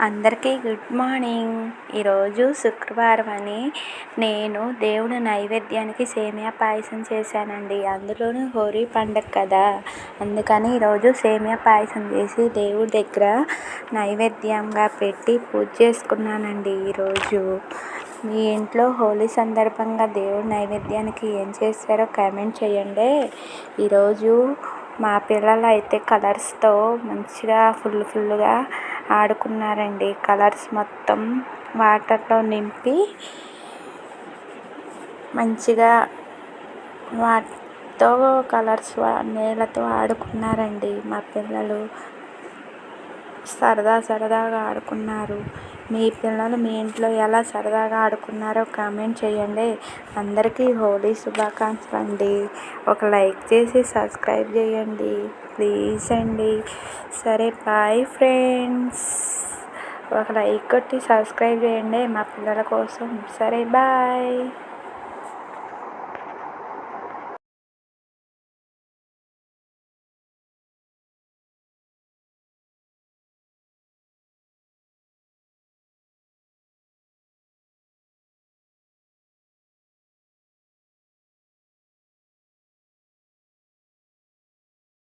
అందరికీ good morning. ఈరోజు శుక్రవారం అని నేను దేవుడు నైవేద్యానికి సేమియా పాయసం చేశానండి. అందులోనూ హోలీ పండగ కదా. అందుకని ఈరోజు సేమియా పాయసం చేసి దేవుడి దగ్గర నైవేద్యంగా పెట్టి పూజ చేసుకున్నానండి ఈరోజు. మీ ఇంట్లో హోలీ సందర్భంగా దేవుడి నైవేద్యానికి ఏం చేస్తారో కామెంట్ చేయండి. ఈరోజు మా పిల్లలు అయితే కలర్స్తో మంచిగా ఫుల్ ఫుల్గా ఆడుకున్నారండి. కలర్స్ మొత్తం వాటర్లో నింపి మంచిగా వాటితో కలర్స్ నీళ్ళతో ఆడుకున్నారండి మా పిల్లలు. సరదా సరదాగా ఆడుకున్నారు. మీ పిల్లలు మీ ఇంట్లో ఎలా సరదాగా ఆడుకున్నారో కామెంట్ చేయండి. అందరికీ హోలీ శుభాకాంక్షలు అండి. ఒక లైక్ చేసి సబ్స్క్రైబ్ చేయండి. ప్లీజ్ అండి. సరే బాయ్ ఫ్రెండ్స్. ఒక లైక్ కొట్టి సబ్స్క్రైబ్ చేయండి మా పిల్లల కోసం. సరే బాయ్.